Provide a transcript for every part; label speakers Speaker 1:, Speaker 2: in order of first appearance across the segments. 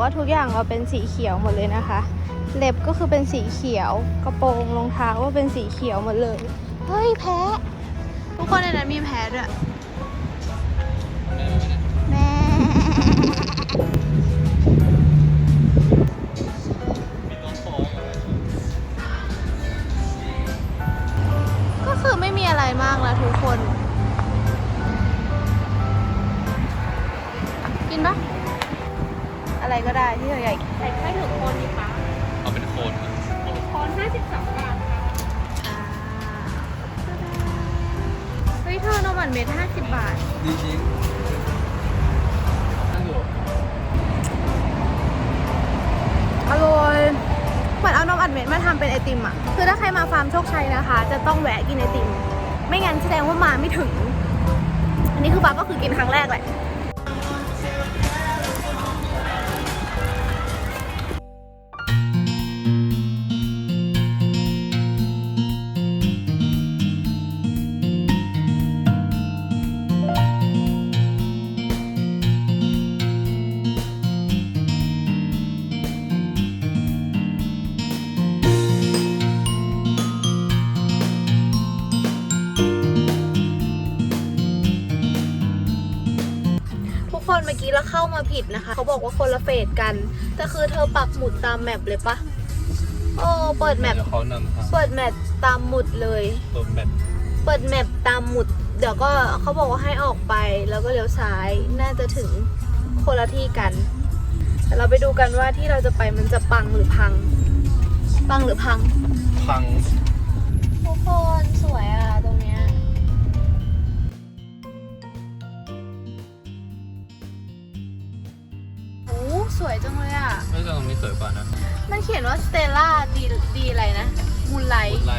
Speaker 1: ว่าทุกอย่างเราเป็นสีเขียวหมดเลยนะคะ เล็บก็คือเป็นสีเขียว กระโปรงรองเท้าก็เป็นสีเขียวหมดเลย เฮ้ยแพ้ ทุกคนในนั้นมีแพ้ด้วยแม่ก็คือไม่มีอะไรมากนะทุกคน กินปะ อะไรก็ได้ที่เธออยากกิน
Speaker 2: ใส่ไส้ถึงโคนดีคะ
Speaker 3: เอาเป็นโคนครับ
Speaker 2: โคน52 บาทค่ะ
Speaker 1: อ่าเฮ้ยเธอนมหวานเม็ดห้าสิบบาท
Speaker 3: ดีจริงนั่งอยู่
Speaker 1: อร่อยเหมือนเอานมอัดเม็ดมาทำเป็นไอติมอะ คือถ้าใครมาฟาร์มโชคชัยนะคะ จะต้องแวะกินไอติม ไม่งั้นแสดงว่ามาไม่ถึง อันนี้คือฟ้าก็คือกินครั้งแรกแหละ มื่อกี้เราเข้ามาผิดนะคะ เขาบอกว่าคนละเฟสกัน แต่คือเธอปักหมุดตามแมปเลยปะโอ้เปิดแมป
Speaker 3: เดี๋ยวเขานำทาง
Speaker 1: เปิดแมปตามหมุดเลย
Speaker 3: ตัวแบต
Speaker 1: เปิดแมปตามหมุด เดี๋ยวก็เขาบอกว่าให้ออกไปแล้วก็เลี้ยวซ้ายน่าจะถึงคนละที่กันแต่เราไปดูกันว่าที่เราจะไปมันจะปังหรือพัง ปังหรือพัง
Speaker 3: พัง
Speaker 1: ทุกคนสวยอะ สวยจังเลยอะ
Speaker 3: ไม่ใช่ตรงนี้สวยกว่านะ
Speaker 1: มันเขียนว่าสเตล่าดีดีอะไรนะมูลไล
Speaker 3: บุ
Speaker 1: ท์
Speaker 3: ญไร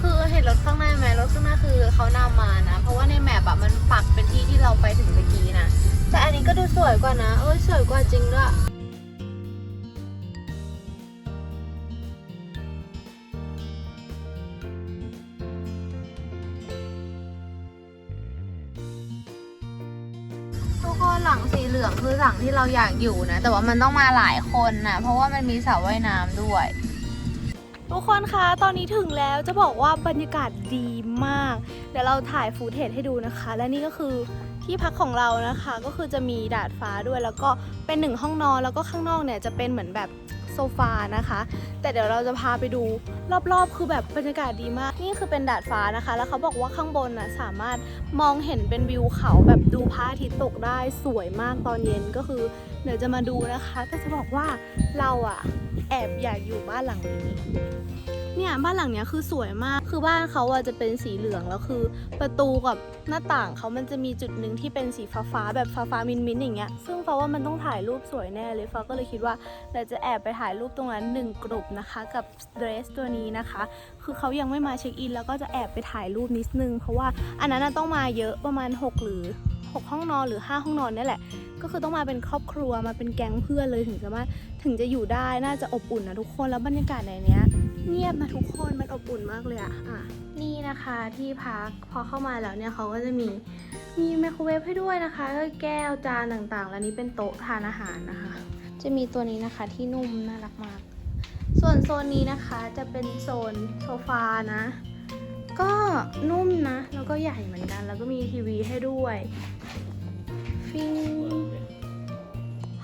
Speaker 1: คือเห็นรถข้างหน้าไหมรถข้างหน้าคือเขานำมานะ เพราะว่าในแมปอะมันปักเป็นที่ที่เราไปถึงเมื่อกี้นะ แต่อันนี้ก็ดูสวยกว่านะ เอ้ยสวยกว่าจริงด้วย หลังที่เราอยากอยู่นะ แต่ว่ามันต้องมาหลายคนนะเพราะว่ามันมีสระว่ายน้ำด้วย ทุกคนคะตอนนี้ถึงแล้วจะบอกว่าบรรยากาศดีมาก เดี๋ยวเราถ่ายฟูเทจให้ดูนะคะ และนี่ก็คือ ที่พักของเรานะคะก็คือจะมีดาดฟ้าด้วย แล้วก็เป็นหนึ่งห้องนอนแล้วก็ข้างนอกเนี่ยจะเป็นเหมือนแบบโซฟานะคะ แต่เดี๋ยวเราจะพาไปดูรอบๆ คือแบบบรรยากาศดีมาก นี่คือเป็นดาดฟ้านะคะ แล้วเขาบอกว่าข้างบนน่ะสามารถมองเห็นเป็นวิวเขาแบบดูพระอาทิตย์ตกได้สวยมากตอนเย็นก็คือ เดี๋ยวจะมาดูนะคะแต่จะบอกว่าเราอะแอบอยากอยู่บ้านหลังนี้ เนี่ยบ้านหลังเนี้ยคือสวยมาก คือบ้านเขาอะจะเป็นสีเหลืองแล้วคือ ประตูกับหน้าต่างเขามันจะมีจุดหนึ่งที่เป็นสีฟ้าฟ้าๆแบบฟ้าฟ้ามินมินอย่างเงี้ย ซึ่งฟ้าว่ามันต้องถ่ายรูปสวยแน่เลยฟ้าก็เลยคิดว่าเดี๋ยวจะแอบไปถ่ายรูปตรงนั้นหนึ่งกลุ่มนะคะ กับเดรสตัวนี้นะคะ คือเขายังไม่มาเช็คอิน แล้วก็จะแอบไปถ่ายรูปนิดนึง เพราะว่าอันนั้นนะต้องมาเยอะประมาณ 6 หรือ 6 ห้องนอนหรือ 5 ห้องนอนนี่แหละ ก็คือต้องมาเป็นครอบครัวมาเป็นแก๊งเพื่อนเลยถึงจะมาถึงจะอยู่ได้น่าจะอบอุ่นนะทุกคนแล้วบรรยากาศในเนี้ย เงียบนะทุกคนมันอบอุ่นมากเลยอะอะนี่นะคะที่พักพอเข้ามาแล้วเนี่ยเขาก็จะมีมีไมโครเวฟให้ด้วยนะคะก็แก้วจานต่างๆ แล้วนี้เป็นโต๊ะทานอาหารนะคะ จะมีตัวนี้นะคะที่นุ่มน่ารักมาก ส่วนโซนนี้นะคะจะเป็นโซนโซฟานะ ก็นุ่มนะ แล้วก็ใหญ่เหมือนกัน แล้วก็มีทีวีให้ด้วยฟิง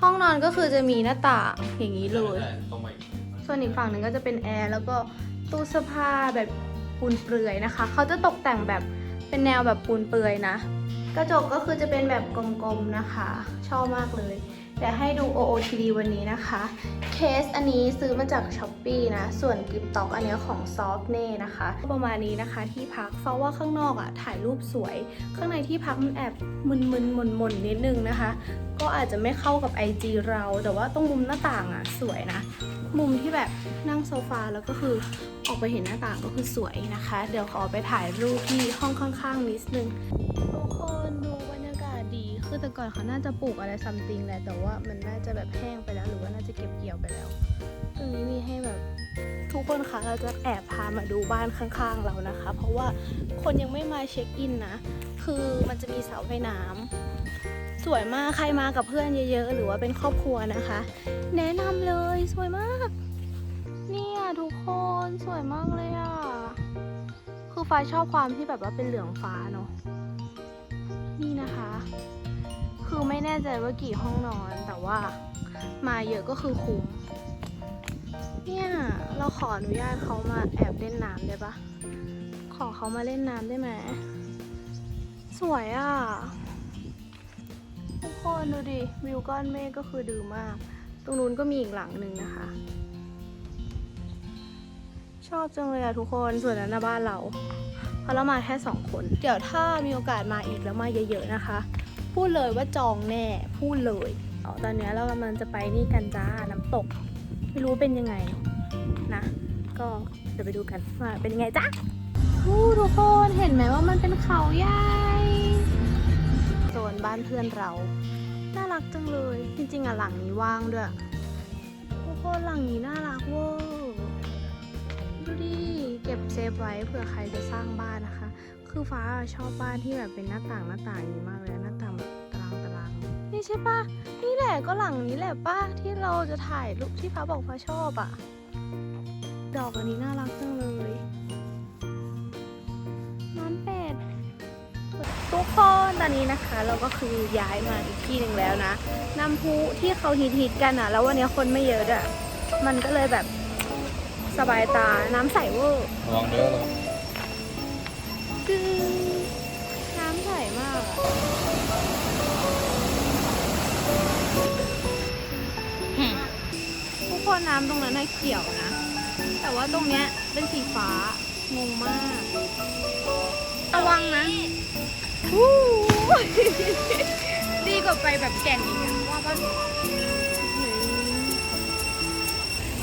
Speaker 1: ห้องนอนก็คือจะมีหน้าต่างอย่างนี้เลย
Speaker 3: ตรงไป
Speaker 1: ส่วนอีกฝั่งหนึ่งก็จะเป็นแอร์แล้วก็ตู้เสื้อผ้าแบบปูนเปลื่อยนะคะ เขาจะตกแต่งแบบเป็นแนวแบบปูนเปลื่อยนะ กระจกก็คือจะเป็นแบบกลมๆนะคะ ชอบมากเลย เดี๋ยวให้ดู OOTD วันนี้นะคะ เคสอันนี้ซื้อมาจาก s h อ p e e นะ ส่วนกริปต็อกอันนี้ของซอฟเน่นะคะ ประมาณนี้นะคะที่พักเพราะว่าข้างนอกอะ่ะถ่ายรูปสวย ข้างในที่พักมันแอบมึนๆหม่นๆนิดนึงนะคะ ก็อาจจะไม่เข้ากับ IG เรา แต่ว่าตรงมุมหน้าต่างอะ่ะสวยนะ มุมที่แบบนั่งโซฟาแล้วก็คือออกไปเห็นหน้าต่างก็คือสวยนะคะ เดี๋ยวขอไปถ่ายรูปที่ห้องข้างๆนิดนึงทุกคนดู คือแต่ก่อนเขาน่าจะปลูกอะไรซัมติงแหละแต่ว่ามันน่าจะแบบแห้งไปแล้ว หรือว่าน่าจะเก็บเกี่ยวไปแล้วตรงนี้มีให้แบบทุกคนคะเราจะแอบพามาดูบ้านข้างๆเรานะคะ เพราะว่าคนยังไม่มาเช็คอินนะ คือมันจะมีเสาไฟน้ำสวยมากใครมากับเพื่อนเยอะๆ หรือว่าเป็นครอบครัวนะคะ แนะนำเลยสวยมาก เนี่ยทุกคนสวยมากเลยอะคือฟ้าชอบความที่แบบว่าเป็นเหลืองฟ้าเนาะนี่นะคะ คือไม่แน่ใจว่ากี่ห้องนอนแต่ว่ามาเยอะก็คือคุ้ม เนี่ยเราขออนุญาตเขามาแอบเล่นน้ำได้ปะขอเขามาเล่นน้ำได้ไหม สวยอะ ทุกคนดูดิ วิวก้อนเมฆก็คือดีมาก ตรงนู้นก็มีอีกหลังหนึ่งนะคะ ชอบจังเลยอะทุกคนส่วนนั้นนะบ้านเราเพราะเรามาแค่สองคน เดี๋ยวถ้ามีโอกาสมาอีกแล้วมาเยอะๆนะคะ พูดเลยว่าจองแน่ พูดเลยเอ๋อตอนนี้เรากำลังจะไปนี่กันจ้า น้ำตก ไม่รู้เป็นยังไงนะ ก็เดี๋ยวไปดูกันว่าเป็นยังไงจ้าทุกคนเห็นไหมว่ามันเป็นเขาใหญ่โซนบ้านเพื่อนเรา น่ารักจังเลย จริงๆอะหลังนี้ว่างด้วย ทุกคนหลังนี้น่ารักเวอร์ดูดิ เก็บเซฟไว้เผื่อใครจะสร้างบ้านนะคะ คือฟ้าชอบบ้านที่แบบเป็นหน้าต่างหน้าต่างอย่างนี้มากเลยหน้าต่างแบบตารางตารางนี่ใช่ปะนี่แหละก็หลังนี้แหละป้าที่เราจะถ่ายรูปที่ฟ้าบอกฟ้าชอบอะ่ะ ดอกอันนี้น่ารักจังเลยน้ำเป็ดทุกคนตอนนี้นะคะ เราก็คือย้ายมาอีกที่หนึ่งแล้วนะน้ำพุที่เขาฮิตฮิตๆกันอะ แล้ววันนี้คนไม่เยอะด้วยมันก็เลยแบบสบายตาน้ำใสเวอร์
Speaker 3: ระวังเด้อระวัง
Speaker 1: ทุกคนน้ำตรงนั้นน่ะเขียวนะ แต่ว่าตรงเนี้ยเป็นสีฟ้างงมากระวังนะวู้ดีกว่าไปแบบแก่งอีกอะว่าปะ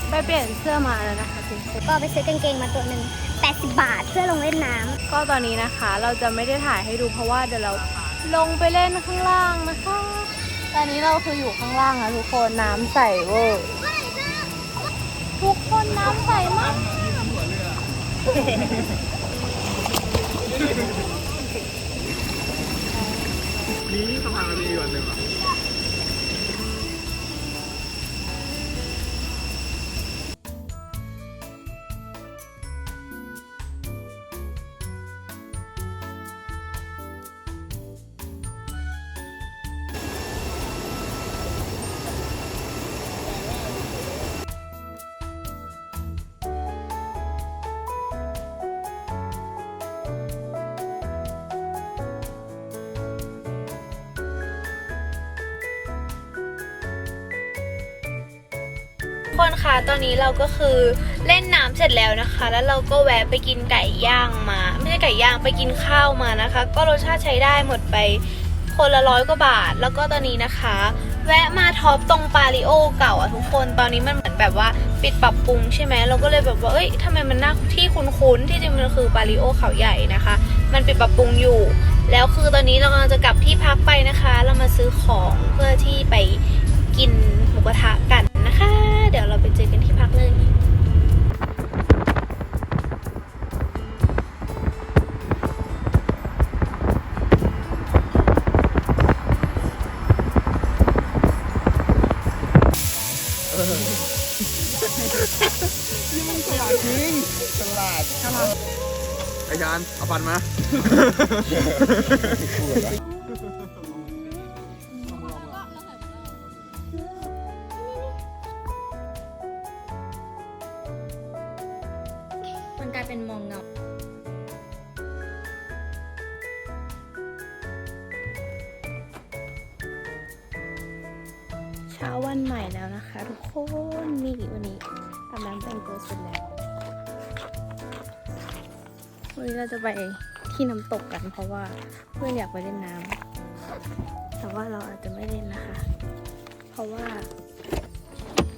Speaker 1: ไปเปลี่ยนเสื้อมาแล้วนะคะทุกคน
Speaker 2: ก็ไปซื้อกางเกงมาตัวหนึ่ง80 บาทเพื่อลงเล่นน้
Speaker 1: ก็ตอนนี้นะคะ เราจะไม่ได้ถ่ายให้ดูเพราะว่าเดี๋ยวเราลงไปเล่นข้างล่างนะคะ ตอนนี้เราคืออยู่ข้างล่างนะทุกคนน้ำใสเวอร์ ทุกคนน้ำใสมาก คนคะตอนนี้เราก็คือเล่นน้ำเสร็จแล้วนะคะ แล้วเราก็แวะไปกินไก่ย่างมา ไม่ใช่ไก่ย่างไปกินข้าวมานะคะ ก็รสชาติใช้ได้หมดไปคนละร้อยกว่าบาท แล้วก็ตอนนี้นะคะ แวะมาท็อปตรงปาริโอเก่าอะทุกคนตอนนี้มันเหมือนแบบว่าปิดปรับปรุงใช่ไหมเราก็เลยแบบว่าเอ้ยทำไมมันน่าที่คุ้นๆที่จริงมันคือปาริโอเขาใหญ่นะคะ มันปิดปรับปรุงอยู่ แล้วคือตอนนี้เรากำลังจะกลับที่พักไปนะคะ เรามาซื้อของเพื่อที่ไปกินหมูกระทะกัน เดี๋ยวเราไปเจอกันที่พักเลย
Speaker 3: ฉลาดจริงฉลาดฉลาดไอ้ยานเอาปันมา
Speaker 2: กลายเป็นมองเงา
Speaker 1: เช้าวันใหม่แล้วนะคะ ทุกคนนี่วันนี้อาบน้ำแต่งตัวเสร็จแล้ววันนี้เราจะไปที่น้ำตกกัน เพราะว่าเพื่อนอยากไปเล่นน้ำแต่ว่าเราอาจจะไม่เล่นนะคะ เพราะว่า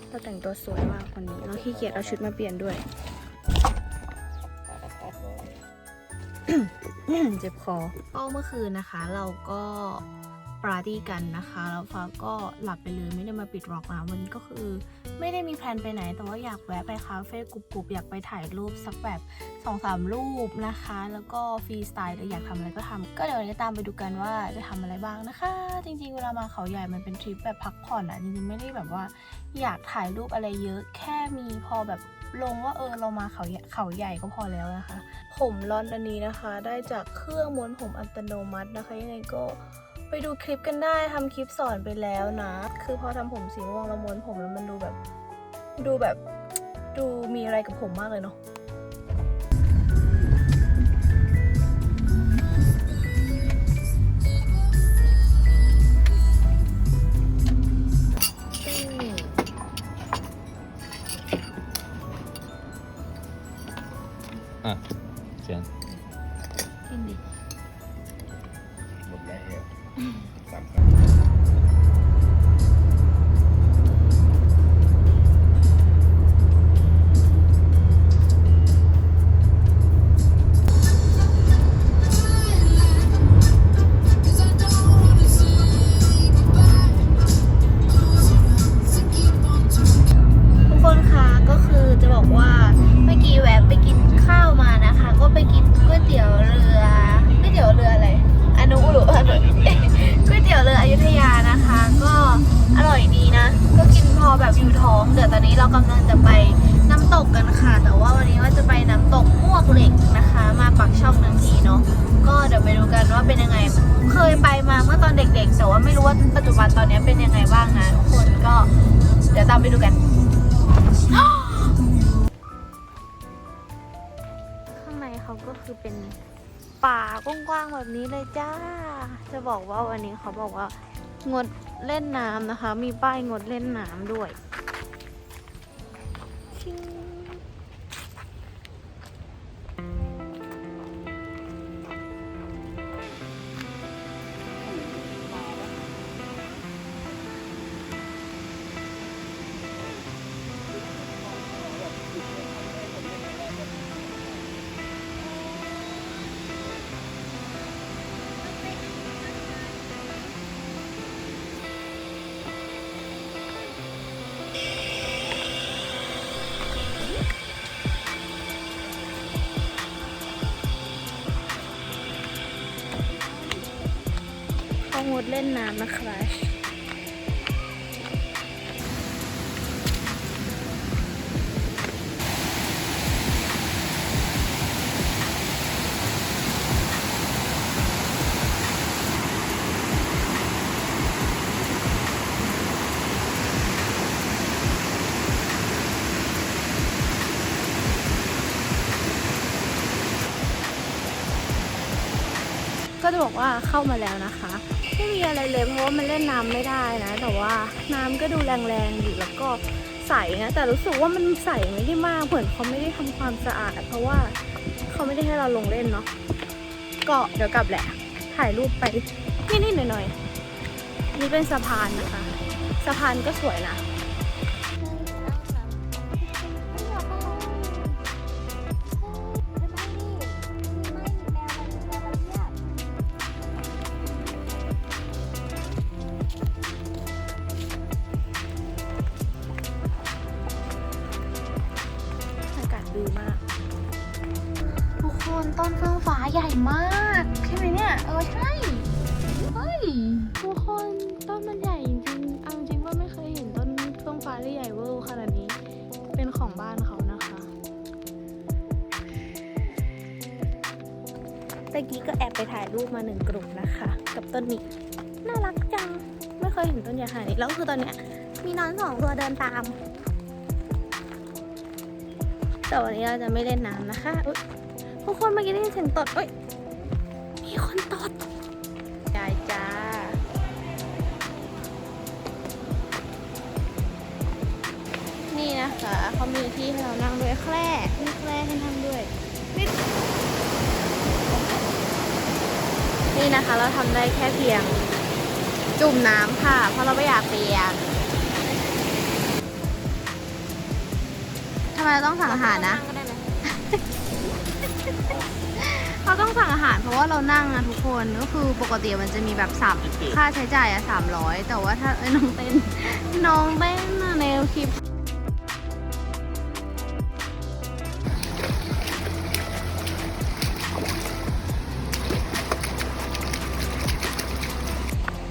Speaker 1: เราแต่งตัวสวยมากวันนี้ เราขี้เกียจเอาชุดมาเปลี่ยนด้วย เจ็บคอ ก็เมื่อคืนนะคะ เราก็ปาร์ตี้กันนะคะแล้วฟ้าก็หลับไปเลยไม่ได้มาปิดร็อกนะวันนี้ก็คือ ไม่ได้มีแพลนไปไหน แต่ว่าอยากแวะไปคาเฟ่กรุบๆอยากไปถ่ายรูปสักแบบ2อสามรูปนะคะ แล้วก็ฟรีสไตล์หรืออยากทำอะไรก็ทำก็เดี๋ยววันนี้ตามไปดูกันว่าจะทำอะไรบ้างนะคะ จริงๆเวลามาเขาใหญ่มันเป็นทริปแบบพักผ่อนอะจริงๆไม่ได้แบบว่า อยากถ่ายรูปอะไรเยอะ แค่มีพอแบบ ลงว่าเออเรามาเขาเขาใหญ่ก็พอแล้วนะคะ ผมร้อนอันนี้นะคะ ได้จากเครื่องม้วนผมอัตโนมัตินะคะ ยังไงก็ไปดูคลิปกันได้ทำคลิปสอนไปแล้วนะ คือพอทำผมสีม่วงแล้วม้วนผมแล้วมันดูแบบ ดูแบบดูมีอะไรกับผมมากเลยเนาะ อะ
Speaker 3: เสียง
Speaker 1: กินดิ
Speaker 3: หมดแล้วสามคำ
Speaker 1: อตอนเด็กๆ แต่ว่าไม่รู้ว่าปัจจุบันตอนนี้เป็นยังไงบ้างนะทุกคนก็เดี๋ยวตามไปดูกันข้างในเขาก็คือเป็นป่ากว้างๆแบบนี้เลยจ้า จะบอกว่าวันนี้เขาบอกว่างดเล่นน้ำนะคะ มีป้ายงดเล่นน้ำด้วยชิง เล่นน้ำนะคะ ก็จะบอกว่าเข้ามาแล้วนะคะ ไม่มีอะไรเลยเพราะว่ามันเล่นน้ำไม่ได้นะ แต่ว่าน้ำก็ดูแรงๆอยู่แล้วก็ใสนะแต่รู้สึกว่ามันใสไม่ได้มากเหมือนเขาไม่ได้ทำความสะอาด เพราะว่าเขาไม่ได้ให้เราลงเล่นเนาะก็เดี๋ยวกลับแหละ ถ่ายรูปไปนิดๆหน่อยๆนี่เป็นสะพานนะคะ สะพานก็สวยนะ กี้ก็แอบไปถ่ายรูปมาหนึ่งกลุ่มนะคะ กับต้นนี้ น่ารักจัง ไม่เคยเห็นต้นใหญ่ขนาดนี้แล้วคือตอนเนี้ยมีน้องสองตัวเดินตาม แต่วันนี้เราจะไม่เล่นน้ำนะคะอุ๊ยทุกคนเมื่อกี้ได้ยินเสียงตดเอ้ยมีคนตดยายจ้านี่นะคะเขามีที่ให้เรานั่งด้วยแคร่มีแคร่ให้นั่งด้วย นี่นะคะเราทำได้แค่เพียงจุ่มน้ำค่ะ เพราะเราไม่อยากเปียกทำไมเราต้องสั่งอาหารนะ เราต้องสั่งอาหารเพราะว่าเรานั่งอะทุกคนก็คือปกติมันจะมีแบบสามค่าใช้จ่ายอะสามร้อยแต่ว่าถ้าเอ้ยน้องเต้นน้องเต้นอะในคลิป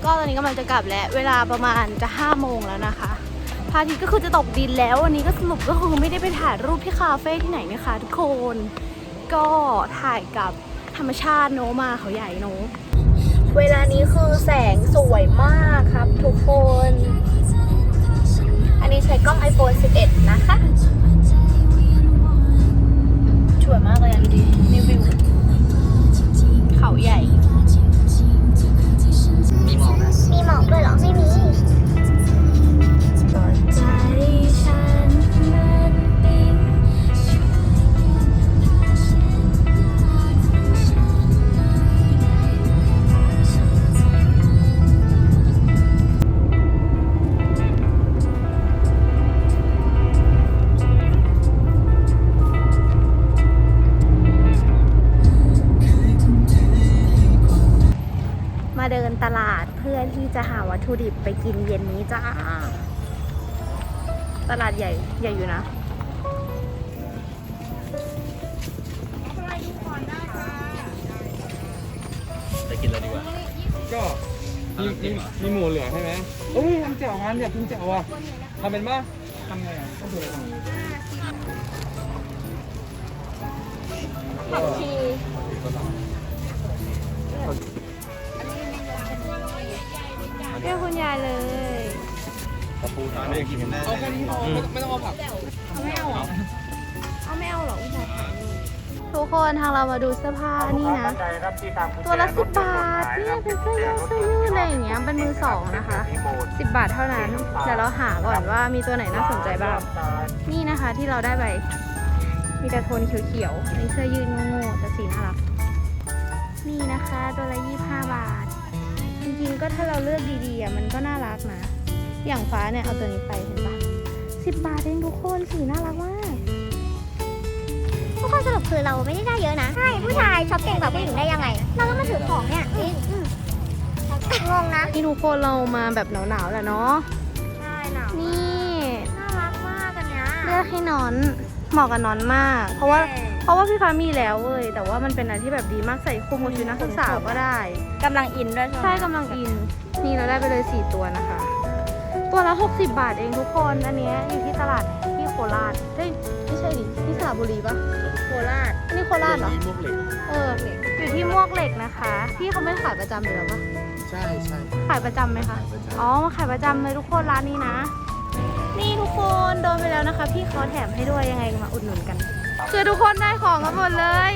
Speaker 1: ก็ตอนนี้กำลังจะกลับแล้ว เวลาประมาณจะห้าโมงแล้วนะคะพระอาทิตย์ก็คือจะตกดินแล้ววันนี้ก็สรุปก็คือไม่ได้ไปถ่ายรูปที่คาเฟ่ที่ไหนนะคะ ทุกคน ก็ถ่ายกับธรรมชาติโนมาเขาใหญ่โนเวลานี้คือแสงสวยมากค่ะ ตลาดใหญ่ ใหญ่อยู่นะ
Speaker 4: ไปกินเลยดีกว่า
Speaker 3: ก็มีมีมีหมูเหลือใช่ไหมเอ้ยทำแจ่วมันอยากกินแจ่วอะทำเป็นป่ะทำไงอะก็คืออะไรทำ
Speaker 1: ผักชีเรียกคุณยายเลย
Speaker 4: กระปูทานไม่กินได้
Speaker 3: เอาแค่นี้พอไม่ไม่ต้องเอาผัก
Speaker 1: เอาไม่เอาเหรอเอาไม่เอาเหรอผู้ชายถามทุกคนทางเรามาดูเสื้อผ้านี่นะ ตัวละสิบบาทเนี่ยเป็นเสื้อยงเสื้อยืดอะไรอย่างเงี้ยเป็นมือสองนะคะสิบบาทเท่านั้นเดี๋ยวเราหาก่อนว่ามีตัวไหนน่าสนใจบ้างนี่นะคะที่เราได้ไปมีแต่โทนเขียวๆในเสื้อยืดง่ๆแต่สีน่ารักนี่นะคะตัวละยี่ห้าบาท จริงๆก็ถ้าเราเลือกดีๆอะมันก็น่ารักนะ อย่างฟ้าเนี่ยเอาตัวนี้ไปเห็นปะสิบบาทเองทุกคนสีน่ารักมาก
Speaker 2: ทุกคนสรุปคือเราไม่ได้ได้เยอะนะ ใช่ ผู้ชายช็อปเก่งกว่าผู้หญิงได้ยังไง เราก็มาถือของเนี่ยอืมอืมงงนะ
Speaker 1: นี่ทุกคนเรามาแบบหนาวๆแหละเนาะ
Speaker 2: ใช่หนาว
Speaker 1: นี่
Speaker 2: น่ารักมากอันเนี้ย
Speaker 1: เลือกให้นอนเหมาะกับนอนมาก เพราะว่าเพราะว่าพี่ฟ้ามีแล้วเว้ยแต่ว่ามันเป็นอะไรที่แบบดีมากใส่คลุมกับชุดนักศึกษาก็ได้
Speaker 2: กำลังอินด้วย
Speaker 1: ใช่กำลังอิน นี่เราได้ไปเลย4ตัวนะคะ ตัวละ 60 บาทเองทุกคน อันเนี้ยอยู่ที่ตลาดที่โคราชเฮ้ยไม่ใช่ดิที่สระบุรีปะโคราชอันนี่โคราชเหรอ
Speaker 4: มีมุกเหล็ก
Speaker 1: เออ อยู่ที่มวกเหล็กนะคะ พี่เขาไม่ขายประจำอยู่แล้วปะ
Speaker 4: ใช่ใช่
Speaker 1: ขายประจำไหมคะ
Speaker 4: ประจำ
Speaker 1: อ๋อมาขายประจำเลยทุกคนร้านนี้นะ นี่ทุกคนโดนไปแล้วนะคะ พี่เขาแถมให้ด้วยยังไงมาอุดหนุนกันคือทุกคนได้ของกันหมดเลย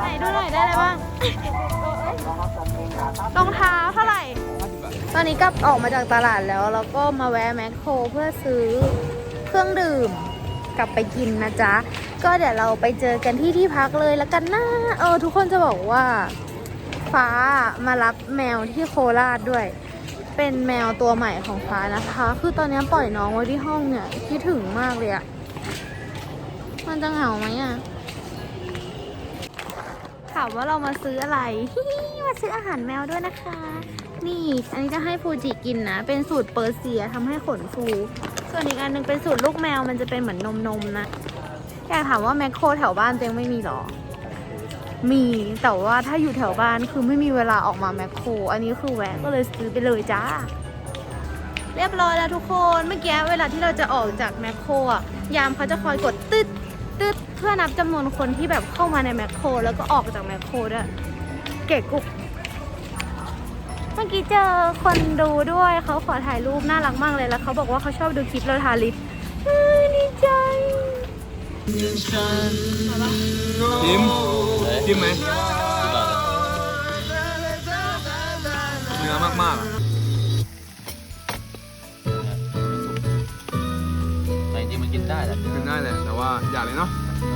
Speaker 1: ไหนดูหน่อยได้อะไรบ้างรองเท้าเท่าไหร่ ตอนนี้กลับออกมาจากตลาดแล้วแล้วก็มาแวะแมคโครเพื่อซื้อเครื่องดื่มกลับไปกินนะจ๊ะ ก็เดี๋ยวเราไปเจอกันที่ที่พักเลยแล้วกันนะเออทุกคนจะบอกว่า ฟ้ามารับแมวที่โคราชด้วย เป็นแมวตัวใหม่ของฟ้านะคะ คือตอนนี้ปล่อยน้องไว้ที่ห้องเนี่ยคิดถึงมากเลยอะมันจะเหงาไหมอะถามว่าเรามาซื้ออะไร มาซื้ออาหารแมวด้วยนะคะ นี่ อันนี้จะให้ฟูจิกินนะ เป็นสูตรเปอร์เซียทำให้ขนฟู ส่วนอีกอันหนึงเป็นสูตรลูกแมวมันจะเป็นเหมือนนมนมนะอยากถามว่าแมคโครแถวบ้านเตียงไม่มีหรอ มีแต่ว่าถ้าอยู่แถวบ้านคือไม่มีเวลาออกมาแมคโคร อันนี้คือแวะก็เลยซื้อไปเลยจ้า เรียบร้อยแล้วทุกคน เมื่อกี้เวลาที่เราจะออกจากแมคโครอะ ยามเขาจะคอยกดตึ๊ดตึ๊ดเพื่อนับจำนวนคนที่แบบเข้ามาในแมคโคร แล้วก็ออกจากแมคโครด้วยเก๋กุ๊ก มื่อกี้เจอคนดูด้วยเขาขอถ่ายรูปน่ารักมากเลยแล้วเขาบอกว่าเขาชอบดูคลิปเราทาลิปเฮ้ยดีใจ
Speaker 3: จิ้มจิ้มไหม
Speaker 4: สิบบาทอะ
Speaker 3: เนื้อมากๆอะ
Speaker 4: แต่จริงๆมันกินได้แหละ
Speaker 3: กินได้แหละแต่ว่าอย่าเลยเนาะ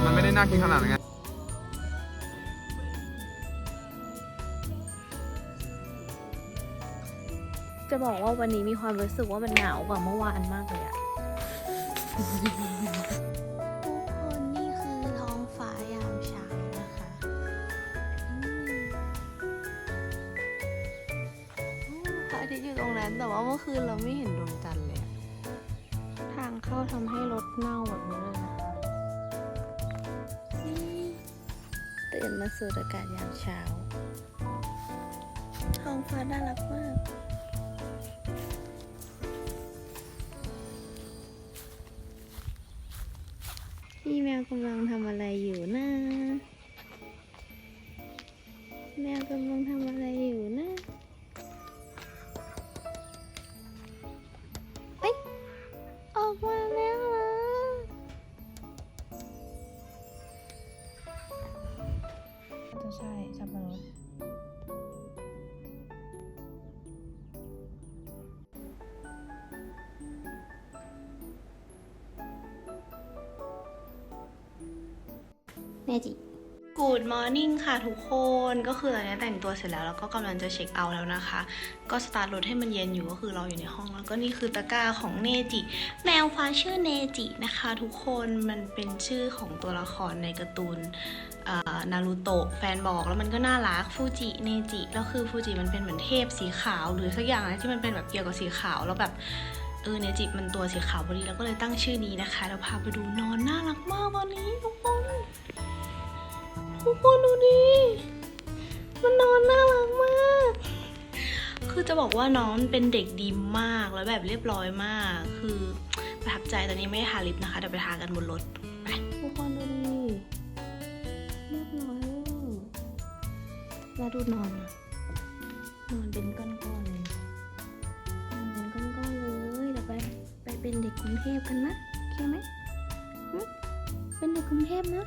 Speaker 3: มันไม่ได้น่ากินขนาดนั้นไง
Speaker 1: จะบอกว่าวันนี้มีความรู้สึกว่ามันหนาวกว่าเมื่อวานมากเลยอะทุกคนนี่คือท้องฟ้ายามเช้านะคะอืมพระอาทิตย์อยู่ตรงนั้นแต่ว่าเมื่อคืนเราไม่เห็นดวงจันทร์เลยอะทางเข้าทำให้รถเน่าแบบนี้เลยนะคะนี่ตื่นมาสูดอากาศยามเช้าท้องฟ้าน่ารักมาก พี่แมวกำลังทำอะไรอยู่นะ แมวกำลังทำอะไรอยู่นะ Good morning ค่ะทุกคนก็คือตอนนี้แต่งตัวเสร็จแล้วแล้วก็กำลังจะเช็คเอาท์แล้วนะคะ ก็สตาร์ทรถให้มันเย็นอยู่ก็คือเราอยู่ในห้องแล้วก็นี่คือตะกร้าของเนจิแมวฟ้าชื่อเนจินะคะ ทุกคนมันเป็นชื่อของตัวละครในการ์ตูนนารูโตะแฟนบอกแล้วมันก็น่ารักฟูจิเนจิแล้วคือฟูจิมันเป็นเหมือนเทพสีขาว หรือสักอย่างนะที่มันเป็นแบบเกี่ยวกับสีขาวแล้วแบบเออเนจิมันตัวสีขาวพอดีแล้วก็เลยตั้งชื่อนี้นะคะแล้วพาไปดูนอนน่ารักมากตอนนี้ทุกคน ทุกคนดูดิมันนอนน่ารักมาก คือจะบอกว่าน้องเป็นเด็กดีมากแล้วแบบเรียบร้อยมาก คือประทับใจตอนนี้ไม่ได้ทาลิปนะคะเดี๋ยวไปทากันบนรถไปทุกคนดูดิเรียบร้อยเลยแล้วดูนอนอะนอนเป็นก้อนๆเลยนอนเป็นก้อนๆเลยเดี๋ยวไปไปเป็นเด็กกรุงเทพกันนะโอเคไหมเป็นเด็กกรุงเทพนะ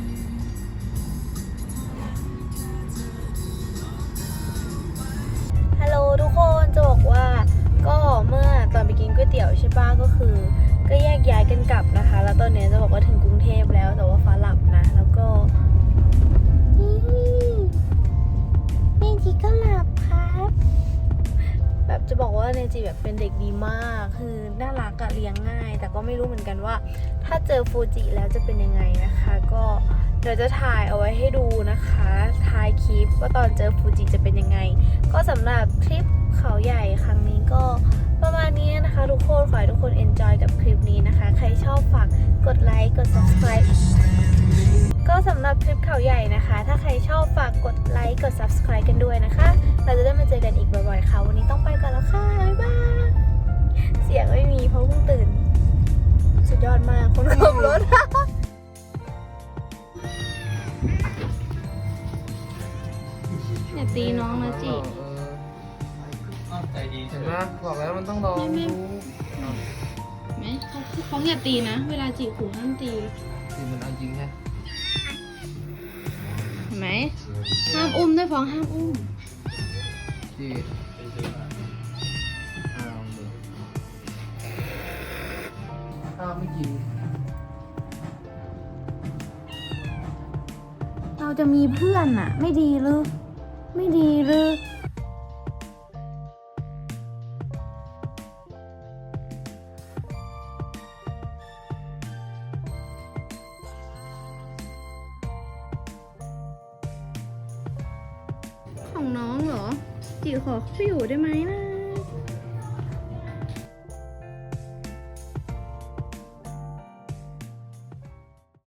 Speaker 1: คือก็แยกย้ายกันกลับนะคะ แล้วตอนนี้จะบอกว่าถึงกรุงเทพแล้วแต่ว่าฟ้าหลับนะ แล้วก็นี่เนจิก็หลับครับ แบบจะบอกว่าเนจิแบบเป็นเด็กดีมาก คือน่ารักอะเลี้ยงง่าย แต่ก็ไม่รู้เหมือนกันว่า ถ้าเจอฟูจิแล้วจะเป็นยังไงนะคะ ก็เดี๋ยวจะถ่ายเอาไว้ให้ดูนะคะท้ายคลิปว่าตอนเจอฟูจิจะเป็นยังไง ก็สำหรับคลิปเขาใหญ่ครั้งนี้ก็ ประมาณนี้นะคะทุกคนขอให้ทุกคน enjoy กับคลิปนี้นะคะ ใครชอบฝากกดไลค์กด subscribe ก็สำหรับคลิปเขาใหญ่นะคะ ถ้าใครชอบฝากกดไลค์กด subscribe กันด้วยนะคะ เราจะได้มาเจอกันอีกบ่อยๆค่ะ วันนี้ต้องไปก่อนแล้วค่ะ บ๊ายบาย เสียงไม่มีเพราะเพิ่งตื่น สุดยอดมากคนขับรถอย่าตีน้องนะจิ
Speaker 4: ใจดี
Speaker 3: เห็นไหมบอกแล้วมันต้องลอง
Speaker 1: ไม่ไม่
Speaker 3: ดู
Speaker 1: ไหมเขาเขาอย่าตีนะ เวลาจีบขู่ห้ามตี
Speaker 3: สิมันเอาจริงไง
Speaker 1: เห็นไหมห้ามอุ้มด้วยฟองห้ามอุ้ม
Speaker 3: ที่อ่าลองดูข้าวไม่กิน
Speaker 1: เราจะมีเพื่อนอะไม่ดีหรือ ไม่ดีหรือ